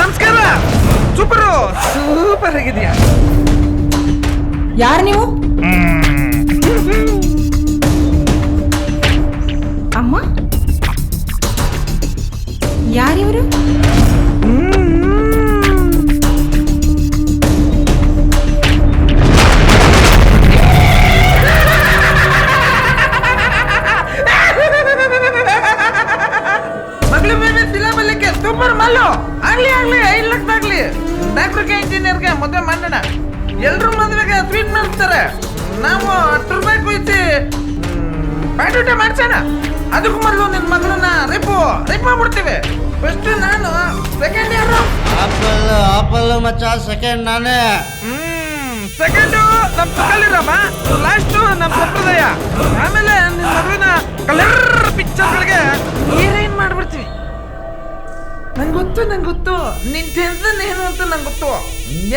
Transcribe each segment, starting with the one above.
ನಮಸ್ಕಾರ. Super. Super ಆಗಿದೆಯಾ ಯಾರು ನೀವು? ಅಮ್ಮ? ಯಾರಿವರು ಪ್ಯಾಟೂಟ ಮಾಡ್ಸೋಣ. ಅದಕ್ಕೂ ಮೊದಲು ನಿನ್ನ ಮಗಳನ್ನ ರಿಪು ರಿಪ್ ಮಾಡ್ಬಿಡ್ತೀವಿ ಫಸ್ಟ್ ನಾನು ಸೆಕೆಂಡ್ ಯಾರು? ಆಪಲ್ ಆಪಲ್ ಮಚ್ಚ ಸೆಕೆಂಡ್ ನಾನೇ. ಸೆಕೆಂಡು ನಮ್ಮ ಪಕ್ಕಲ್ಲಿರಮ್ಮ ಲಾಸ್ಟು ನಮ್ಮ ಸಂಪ್ರದಾಯ. ಆಮೇಲೆ ನಿನ್ನ ಮಗಳನ್ನ ಕಲರ್ ಪಿಕ್ಚರ್ಗಳಿಗೆ ಏನೇನು ಮಾಡ್ಬಿಡ್ತೀವಿ? ನಂಗೆ ಗೊತ್ತು ನಂಗೆ ಗೊತ್ತು ನಿನ್ ಟೆನ್ಷನ್ ಏನು ಅಂತ ನಂಗೆ ಗೊತ್ತು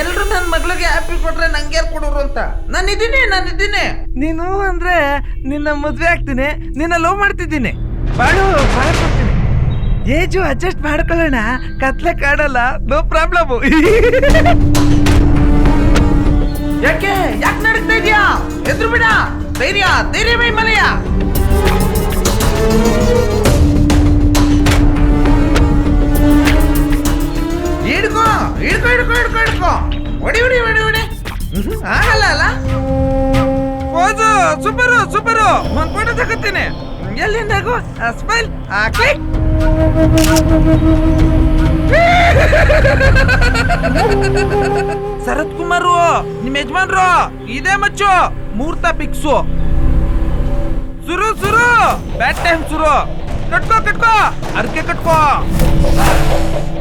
ಎಲ್ರು ನನ್ನ ಮಗಳಿಗೆ ಆ್ಯಪಲ್ ಕೊಟ್ರೆ ನಂಗೆ ಯಾರು ಕೊಡೋರು ಅಂತ? ನಾನು ಇದ್ದೀನಿ ನಾನು ಇದ್ದೀನಿ. ನೀನು ಅಂದ್ರೆ ನಿನ್ನ ಮದುವೆ ಆಗ್ತೀನಿ, ನಿನ್ನ ಲವ್ ಮಾಡ್ತಿದ್ದೀನಿ. ಬಾಳು, ಬಾಳ ಕೊಡ್ತೀನಿ. ಏಜು ಅಡ್ಜಸ್ಟ್ ಮಾಡ್ಕೊಳ್ಳೋಣ. ಕತ್ಲೆ ಕಾಡಲ್ಲ ನೋ ಪ್ರಾಬ್ಲಮ್ ಯಾಕೆ ಯಾಕೆ ನಡೀತಾ ಇದೆಯಾ? ಎದ್ರು ಬಿಡ. ಧೈರ್ಯ ಧೈರ್ಯ ಮೈ ಮಲೆಯ ಹಿಡ್ಕೋ ಹಿಡ್ಕೋ ಹಿಡ್ಕೋ ಹಿಡ್ಕೋ ಹಿಡ್ಕೋ ಹೊಡಿ ಹೊಡಿ ಹೊಡಿ ಹೊಡಿ. ಆಗಲ್ಲ ಅಲ್ಲ? ಹೋದು ಸೂಪರು ಸೂಪರು ಒಂದು ಫೋಟೋ ತಗೋತೀನಿ. ಎಲ್ಲಿಂದ ಸ್ಮೈಲ್ ಕ್ಲಿಕ್ ಶರತ್ ಕುಮಾರು, ನಿಮ್ ಯಜಮಾನ್ರು, ಇದೇ ಮಚ್ಚು. ಮೂರ್ತ ಪಿಕ್ಸು. ಸುರು ಸುರು. ಬ್ಯಾಟ್ ಟೈಮ್ ಸುರು. ಕಟ್ಕೋ ಕಟ್ಕೋ. ಅರ್ಕೆ ಕಟ್ಕೋ.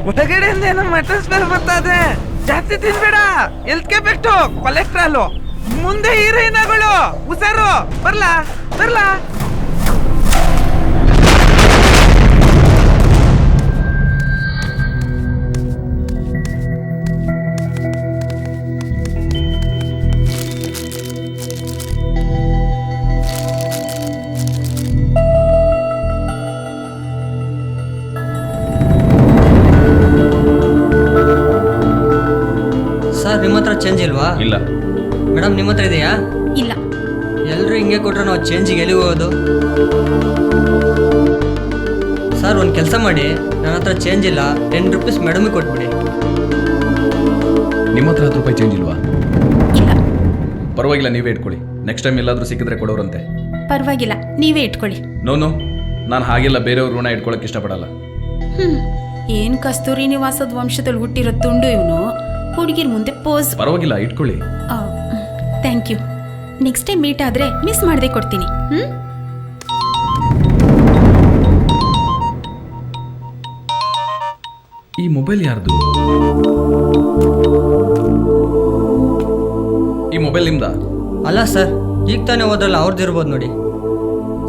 ಹೊರಗಡೆಯಿಂದ ಏನೋ ಮಟನ್ ಸ್ಮೆಲ್ ಬರ್ತಾ ಇದೆ. ಜಾಸ್ತಿ ತಿನ್ಬೇಡ. ಎಲ್ತ್ಕೆ ಬೆಟ್ಟು ಕೊಲೆಸ್ಟ್ರಾಲು ಮುಂದೆ ಹೀರೋಯಿನಗಳು ಹುಷಾರು. ಬರ್ಲಾ? ಬರ್ಲಾ? ನಿಮ್ಮ ಹತ್ರ ಚೇಂಜ್ ಇಲ್ವಾ? ಇಲ್ಲ. ಮೇಡಮ್ ನಿಮ್ಮ ಹತ್ರ ಇದೆಯಾ? ಇಲ್ಲ. ಎಲ್ಲರೂ ಹಿಂಗೆ ಕೊಟ್ರೆ ನಾವು ಚೇಂಜಿಗೆ ಎಲ್ಲಿ ಹೋಗೋದು? ಸರ್ ಒಂದು ಕೆಲಸ ಮಾಡಿ. ನನ್ನ ಹತ್ರ ಚೇಂಜ್ ಇಲ್ಲ. ಟೆನ್ ರುಪೀಸ್ ಮೇಡಮಿಗೆ ಕೊಟ್ಬಿಡಿ. ನಿಮ್ಮ ಹತ್ರ ಹತ್ತು ರೂಪಾಯಿ ಚೇಂಜ್ ಇಲ್ವಾ? ಇಲ್ಲ. ಪರವಾಗಿಲ್ಲ ನೀವೇ ಇಟ್ಕೊಳ್ಳಿ. ನೆಕ್ಸ್ಟ್ ಟೈಮ್ ಎಲ್ಲಾದರೂ ಸಿಕ್ಕಿದ್ರೆ ಕೊಡೋರಂತೆ. ಪರವಾಗಿಲ್ಲ ನೀವೇ ಇಟ್ಕೊಳ್ಳಿ. ನೋ ನೋ ನಾನು ಹಾಗೆಲ್ಲ ಬೇರೆಯವ್ರ ಋಣ ಇಟ್ಕೊಳ್ಳೋಕೆ ಇಷ್ಟಪಡಲ್ಲ. ಹ್ಮ್. ಏನ್ ಕಸ್ತೂರಿ ನಿವಾಸದ ವಂಶದಲ್ಲಿ ಹುಟ್ಟಿರೋ ತುಂಡು ಇವನು? ಹುಡುಗಿರ್ ಮುಂದೆ ಪೋಸ್ ಪರವಾಗಿಲ್ಲ ಇಟ್ಕೊಳ್ಳಿ. Thank you next time meet ಆದ್ರೆ ಮಿಸ್ ಮಾಡದೆ ಕೊಡ್ತೀನಿ. ಹ್ಮ್? ಈ ಮೊಬೈಲ್ ಯಾರ್ದು? ಈ ಮೊಬೈಲ್ ನಿಮ್ದ? ಅಲ್ಲ ಸರ್ ಈಗ ತಾನೇ ಹೋದ್ರಲ್ಲ ಅವ್ರದ್ದು ಇರ್ಬೋದು ನೋಡಿ.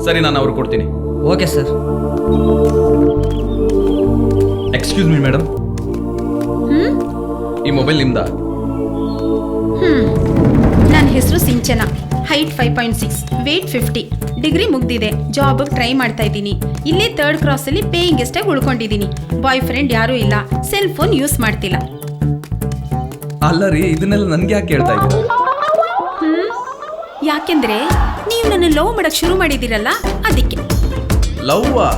ಸರಿ ನಾನು ಅವ್ರಿಗೆ ಕೊಡ್ತೀನಿ. Okay sir excuse me madam ಈ ಮೊಬೈಲ್ ನಿಮ್ದ? ಹ್ಮ್. ನನ್ನ ಹೆಸರು Sinchana. Height five point six weight fifty degree ಮುಗ್ದಿದೆ. ಜಾಬ್ ಟ್ರೈ ಮಾಡ್ತಾ ಇದ್ದೀನಿ. ಇಲ್ಲೇ ಥರ್ಡ್ ಕ್ರಾಸಲ್ಲಿ ಪೇಯಿಂಗ್ ಗೆಸ್ಟಾಗಿ ಉಳ್ಕೊಂಡಿದ್ದೀನಿ. ಬಾಯ್ ಫ್ರೆಂಡ್ ಯಾರೂ ಇಲ್ಲ. ಸೆಲ್ ಫೋನ್ ಯೂಸ್ ಮಾಡ್ತಿಲ್ಲ. ಅಲ್ಲ ರೀ ಇದನ್ನೆಲ್ಲ ನನ್ಗೆ ಯಾಕೆ ಹೇಳ್ತಾ ಇದ್ದೀರಾ ಹ್ಮ್. ಯಾಕೆಂದ್ರೆ ನೀವು ನನ್ನ ಲವ್ ಮಾಡಕ್ ಶುರು ಮಾಡಿದ್ದೀರಲ್ಲ ಅದಕ್ಕೆ. ಲವ್ವಾ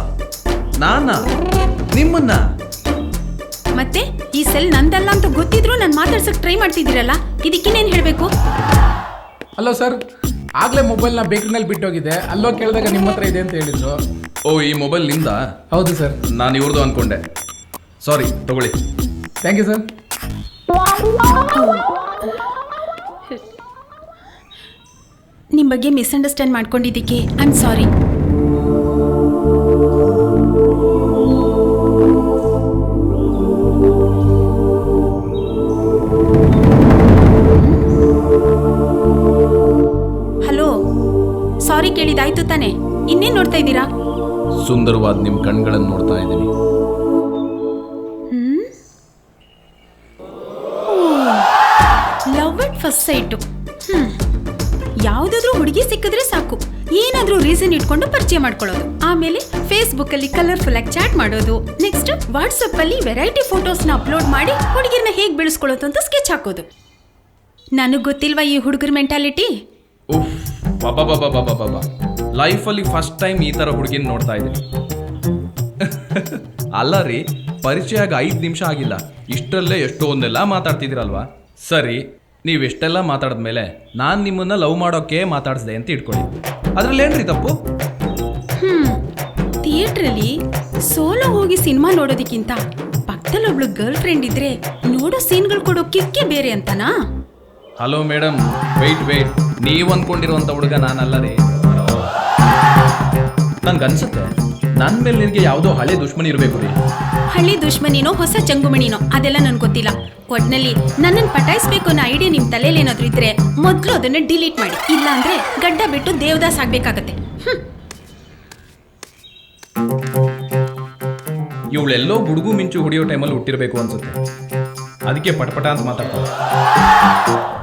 ನಾನಾ? ನಿಮ್ಮನ್ನ? ಮತ್ತೆ? ಈ ಸೆಲ್ ನಂದಲ್ಲ ಅಂತ ಗೊತ್ತಿದ್ರು ನಾನು ಮಾತಾಡ್ಸಕ್ ಟ್ರೈ ಮಾಡ್ತಿದ್ದೀರಲ್ಲ? ಇದಕ್ಕಿನ್ನೇನು ಹೇಳಬೇಕು? ಹಲೋ ಸರ್ ಆಗ್ಲೇ ಮೊಬೈಲ್ನ ಬೇಕ್ರಿನಲ್ಲಿ ಬಿಟ್ಟೋಗಿದೆ. ಅಲ್ಲೋ ಕೇಳಿದಾಗ ನಿಮ್ಮ ಹತ್ರ ಇದೆ ಅಂತ ಹೇಳಿದ್ರು. ಓ ಈ ಮೊಬೈಲ್ನಿಂದ ಹೌದು ಸರ್. ನಾನು ಇವ್ರದ್ದು ಅನ್ಕೊಂಡೆ. ಸಾರಿ ತಗೊಳ್ಳಿ. ಥ್ಯಾಂಕ್ ಯು ಸರ್ ನಿಮ್ಮ ಬಗ್ಗೆ ಮಿಸ್ಅಂಡರ್ಸ್ಟ್ಯಾಂಡ್ ಮಾಡ್ಕೊಂಡಿದ್ದಕ್ಕೆ ಐ ಆಮ್ ಸಾರಿ ಇನ್ನೇನ್ ನೋಡ್ತಾ ಇದ್ದೀರಾ? ಸುಂದರವಾದ ನಿಮ್ಮ ಕಣ್ಗಳನ್ನು ನೋಡ್ತಾ ಇದ್ದೀನಿ. Love at first sight. ಯಾವ್ದಾದ್ರೂ ಹುಡುಗಿ ಸಿಕ್ಕಿದ್ರೆ ಸಾಕು. ಏನಾದ್ರೂ ರೀಸನ್ ಇಟ್ಕೊಂಡು ಪರಿಚಯ ಮಾಡ್ಕೊಳ್ಳೋದು. ಆಮೇಲೆ ಫೇಸ್ಬುಕ್ ಅಲ್ಲಿ ಕಲರ್ಫುಲ್ ಆಗಿ ಚಾಟ್ ಮಾಡೋದು. ನೆಕ್ಸ್ಟ್ ವಾಟ್ಸಪ್ ಅಲ್ಲಿ ವೆರೈಟಿ ಫೋಟೋಸ್ನ ಅಪ್ಲೋಡ್ ಮಾಡಿ ಹುಡುಗಿರ್ನ ಹೇಗ್ ಬೆಳೆಸ್ಕೊಳ್ಳೋದು ಅಂತ ಸ್ಕೆಚ್ ಹಾಕೋದು. ನನಗ್ ಗೊತ್ತಿಲ್ವಾ ಈ ಹುಡುಗರ ಮೆಂಟಾಲಿಟಿ? ಉಫ್ ಬಾಬಾ ಲೈಫಲ್ಲಿ ಫಸ್ಟ್ ಟೈಮ್ ಈ ಥರ ಹುಡುಗಿನ ನೋಡ್ತಾ ಇದ್ದೀನಿ. ಅಲ್ಲ ರೀ ಪರಿಚಯ ಆಗ ಐದು ನಿಮಿಷ ಆಗಿಲ್ಲ. ಇಷ್ಟರಲ್ಲೇ ಎಷ್ಟೊಂದೆಲ್ಲ ಮಾತಾಡ್ತಿದ್ದೀರಲ್ವಾ? ಸರಿ ನೀವು ಎಷ್ಟೆಲ್ಲ ಮಾತಾಡಿದ್ಮೇಲೆ ನಾನು ನಿಮ್ಮನ್ನ ಲವ್ ಮಾಡೋಕೆ ಮಾತಾಡಿಸ್ದೆ ಅಂತ ಇಟ್ಕೊಳ್ಳಿ. ಅದ್ರಲ್ಲೇನ್ರಿ ತಪ್ಪು? ಥಿಯೇಟ್ರಲ್ಲಿ ಸೋಲೋ ಹೋಗಿ ಸಿನಿಮಾ ನೋಡೋದಕ್ಕಿಂತ ಪಕ್ಕದಲ್ಲಿ ಒಬ್ಳು ಗರ್ಲ್ ಫ್ರೆಂಡ್ ಇದ್ರೆ ನೋಡೋ ಸೀನ್ಗಳು ಕೊಡೋ ಕಿಕ್ಕೆ ಬೇರೆ ಅಂತನಾ? ಹಲೋ ಮೇಡಮ್ ವೆಯ್ಟ್ ವೆಯ್ಟ್ ನೀವು ಅಂದ್ಕೊಂಡಿರುವಂಥ ಹುಡುಗ ನಾನಲ್ಲ ರೀ. ನನ್ಗನ್ಸುತ್ತೆ. ನನ್ನ ಮೇಲೆ ನಿನಗೆ ಯಾವುದೋ ಹಳೆ ದುಶ್ಮನಿ ಇರಬೇಕು ರೀ. ಹಳೆ ದುಶ್ಮನಿನೋ ಹೊಸ ಚಂಗುಮಣಿನೋ ಅದೆಲ್ಲ ನನ್ಗೆ ಗೊತ್ತಿಲ್ಲ. ಒಟ್ನಲ್ಲಿ ನನ್ನನ್ನು ಪಟಾಯಿಸ್ಬೇಕು ಅನ್ನೋ ಐಡಿಯಾ ನಿಮ್ಮ ತಲೆಯಲ್ಲಿ ಏನಾದರೂ ಇದ್ರೆ ಮೊದಲು ಅದನ್ನ ಡಿಲೀಟ್ ಮಾಡಿ. ಇಲ್ಲ ಅಂದ್ರೆ ಗಡ್ಡ ಬಿಟ್ಟು ದೇವದಾಸ್ ಆಗ್ಬೇಕಾಗತ್ತೆ. ಇವಳೆಲ್ಲೋ ಗುಡುಗು ಮಿಂಚು ಹೊಡಿಯೋ ಟೈಮಲ್ಲಿ ಹುಟ್ಟಿರ್ಬೇಕು ಅನ್ಸುತ್ತೆ. ಅದಕ್ಕೆ ಪಟಪಟ ಅಂತ ಮಾತಾಡ್ತಾರೆ.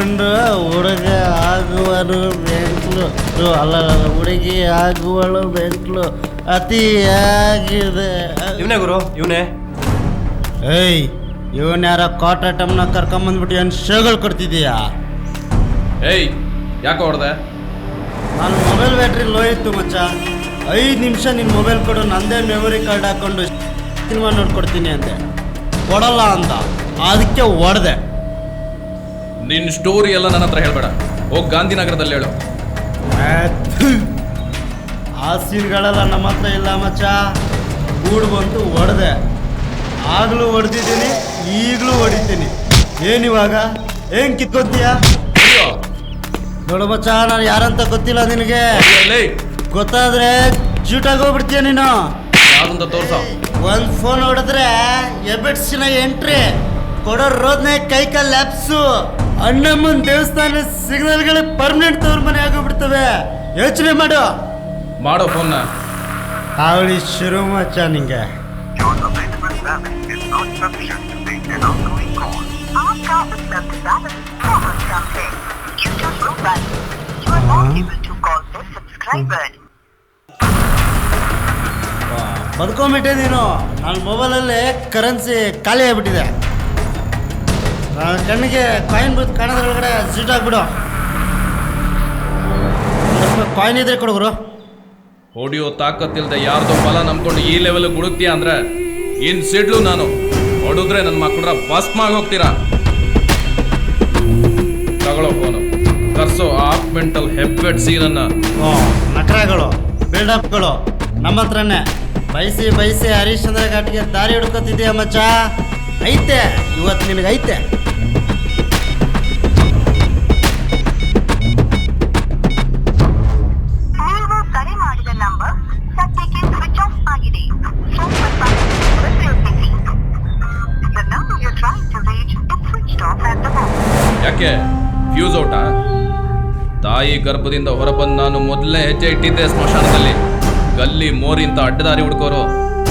ಗುಂಡು ಹುಡುಗ ಆಗುವನು ಥು, ಅಲ್ಲ ಹುಡುಗಿ ಆಗುವಳು ಬೆಂಕ್ಲು ಅತಿಯಾಗಿದೆ. ಇವನೇ ಗುರು ಇವನೇ. ಏಯ್ ಇವನ್ ಯಾರ ಕಾಟ್ ಐಟಮ್ನ ಕರ್ಕೊಂಬಂದ್ಬಿಟ್ಟು ಏನು ಶೋಗಳು ಕೊಡ್ತಿದೀಯಾ ಏಯ್ ಯಾಕೆ ಹೊಡೆದೆ? ನಾನು ಮೊಬೈಲ್ ಬ್ಯಾಟ್ರಿ ಲೋ ಇತ್ತು ಮಚ್ಚ. ಐದು ನಿಮಿಷ ನಿನ್ನ ಮೊಬೈಲ್ ಕೊಡು ನಂದೇ ಮೆಮೊರಿ ಕಾರ್ಡ್ ಹಾಕೊಂಡು ಸಿನಿಮಾ ನೋಡ್ಕೊಡ್ತೀನಿ ಅಂದೆ. ಕೊಡಲ್ಲ ಅಂತ ಅದಕ್ಕೆ ಹೊಡೆದೆ ನಿನ್ನ ಸ್ಟೋರಿ ಎಲ್ಲ ನನ್ನ ಹತ್ರ ಹೇಳ್ಬೇಡ. ಹೋಗಿ ಗಾಂಧಿನಗರದಲ್ಲಿ ಹೇಳು. ಆ ಸೀನ್ಗಳೆಲ್ಲ ನಮ್ಮ ಹತ್ರ ಇಲ್ಲ ಮಚ್ಚ. ಗೂಡು ಬಂತು ಹೊಡೆದೆ ಆಗಲೂ ಹೊಡೆದಿದ್ದೀನಿ ಈಗಲೂ ಹೊಡಿತೀನಿ ಏನಿವಾಗ ಏನ್ ಕಿತ್ಕೊತೀಯ? ನೋಡು ಮಚ್ಚ ನಾನು ಯಾರಂತ ಗೊತ್ತಿಲ್ಲ ನಿನಗೆ. ಗೊತ್ತಾದ್ರೆ ಚೂಟಾಗಿ ಹೋಗ್ಬಿಡ್ತೀಯ ನೀನು. ಯಾವ್ದಂತ ತೋರ್ಸ. ಒಂದ್ ಫೋನ್ ಹೊಡೆದ್ರೆ ಎಬಿಟ್ಸಿನ ಎಂಟ್ರಿ ಕೊಡೋ ರೋದ್ನೇ ಕೈ ಕಾಲ್ ಲ್ಯಾಪ್ಸು ಅಣ್ಣಮ್ಮನ ದೇವಸ್ಥಾನ ಸಿಗ್ನಲ್ಗಳೇ ಪರ್ಮನೆಂಟ್ ತವ್ರ ಮನೆ ಆಗೋಗ್ಬಿಡ್ತವೆ. ಯೋಚನೆ ಮಾಡು. ಮಾಡೋ ಫೋನ್ ಅವಳಿ ಶುರು ಮಚ್ಚ ನಿಂಗೆ. ಬದುಕೊಂಬಿಟ್ಟೆ ನೀನು. ನನ್ನ ಮೊಬೈಲಲ್ಲೇ ಕರೆನ್ಸಿ ಖಾಲಿ ಆಗ್ಬಿಟ್ಟಿದೆ. ಕಣ್ಣಿಗೆ ಕಾಯಿನ್ ಬೂತ್ ಕಾಣೋದ್ರೊಳಗಡೆ ಸೀಟ್ ಹಾಕ್ಬಿಡು ಕಾಯಿನ್ ಇದ್ರೆ ಕೊಡುಗರು ಹೊಡಿಯೋ ತಾಕತ್ತಿಲ್ದೆ ಯಾರ್ದೋ ಫಲ ನಂಬ್ಕೊಂಡು ಈ ಲೆವೆಲ್ ಗುಡುಕ್ತೀಯ ಅಂದ್ರೆ ಇನ್ ಸಿಡ್ಲು ನಾನು. ಹೊಡಿದ್ರೆ ನನ್ನ ಮಕ್ಕಳ ಭಸ್ಮಾಗಿ ಹೋಗ್ತೀರಾ? ತಗೊಳ್ಳೋ ಫೋನು ಕರ್ಸೋ ಆಫ್ ಮೆಂಟಲ್ ಹೆಬ್ಬೆಟ್ ಸೀನನ್ನ ನಕರಗಳು ಬಿಲ್ಡಪ್ಗಳು ನಮ್ಮ ಹತ್ರನೇ. ಬಯಸಿ ಬಯಸಿ ಹರಿಶ್ಚಂದ್ರ ಘಾಟ್ಗೆ ದಾರಿ ಹುಡ್ಕೋತಿದ್ದೀಯ ಮಚ್ಚ? ಐತೆ ಇವತ್ತು ನಿನಗೆ ಯಾಕೆ ಫ್ಯೂಸ್ ಔಟಾ? ತಾಯಿ ಗರ್ಭದಿಂದ ಹೊರಬಂದು ನಾನು ಮೊದಲನೇ ಹೆಜ್ಜೆ ಇಟ್ಟಿದ್ದೆ ಸ್ಮಶಾನದಲ್ಲಿ. ಗಲ್ಲಿ ಮೋರಿಂತ ಅಡ್ಡದಾರಿ ಹುಡ್ಕೋರು.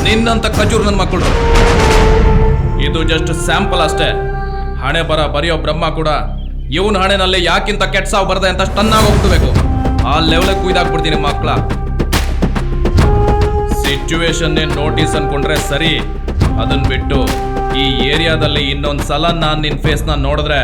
ನಿನ್ನಂತ ಖಜೂರ್ ನನ್ನ ಮಕ್ಕಳು ಇದು ಜಸ್ಟ್ ಸ್ಯಾಂಪಲ್ ಅಷ್ಟೇ. ಹಣೆ ಬರ ಬರೆಯೋ ಬ್ರಹ್ಮ ಕೂಡ ಇವನ ಹಣೆನಲ್ಲಿ ಯಾಕಿಂತ ಕೆಟ್ಟ ಸಾವು ಬರದೆ ಅಂತ ಸ್ಟನ್ನಾಗಿ ಹೋಗ್ಬೇಕು ಆ ಲೆವೆಲ್ ಕುಯ್ದಾಕ್ಬಿಡ್ತೀನಿ ಮಕ್ಕಳ ಸಿಚುವೇಶನ್ ನೋಟಿಸ್ ಅನ್ಕೊಂಡ್ರೆ ಸರಿ. ಅದನ್ನ ಬಿಟ್ಟು ಈ ಏರಿಯಾದಲ್ಲಿ ಇನ್ನೊಂದು ಸಲ ನಾನು ನಿನ್ ಫೇಸ್ನ ನೋಡಿದ್ರೆ